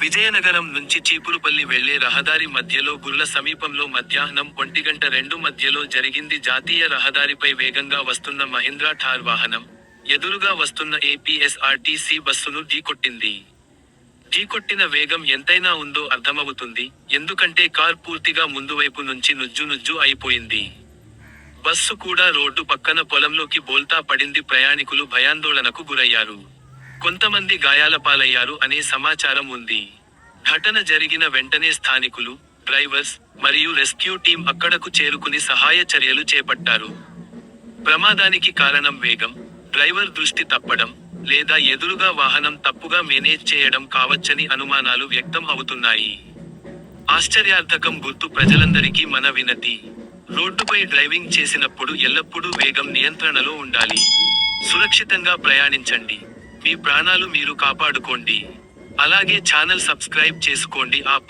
విజయనగరం నుంచి చీపురుపల్లి వెళ్ళే రహదారి మధ్యలో గుర్ల సమీపంలో మధ్యాహ్నం ఒంటిగంట రెండు మధ్యలో జరిగింది జాతీయ రహదారిపై వేగంగా వస్తున్న మహీంద్రా ఠార్ వాహనం. ఎదురుగా వస్తున్న ఏపీఎస్ఆర్టీసీ బస్సును ఢీకొట్టింది. ఢీకొట్టిన వేగం ఎంతైనా ఉందో అర్థమవుతుంది. ఎందుకంటే కార్ పూర్తిగా ముందువైపు నుంచి నుజ్జు నుజ్జు అయిపోయింది. బస్సు కూడా రోడ్డు పక్కన పొలంలోకి బోల్తా పడింది ప్రయాణికులు భయాందోళనకు గురయ్యారు. కొంతమంది గాయాల పాలయ్యారు అనే సమాచారం ఉంది. ఘటన జరిగిన వెంటనే స్థానికులు డ్రైవర్స్ మరియు రెస్క్యూ టీం అక్కడకు చేరుకుని సహాయ చర్యలు చేపట్టారు. ప్రమాదానికి కారణం వేగం డ్రైవర్ దృష్టి తప్పడం లేదా ఎదురుగా వాహనం తప్పుగా మేనేజ్ చేయడం కావచ్చని అనుమానాలు వ్యక్తం అవుతున్నాయి. ఆశ్చర్యార్థకం గుర్తు ప్రజలందరికీ మన వినతి రోడ్డుపై డ్రైవింగ్ చేసినప్పుడు ఎల్లప్పుడూ వేగం నియంత్రణలో ఉండాలి. సురక్షితంగా ప్రయాణించండి. మీ ప్రాణాలు మీరు కాపాడుకోండి. అలాగే ఛానల్ సబ్స్క్రైబ్ చేసుకోండి. ఆ పక్క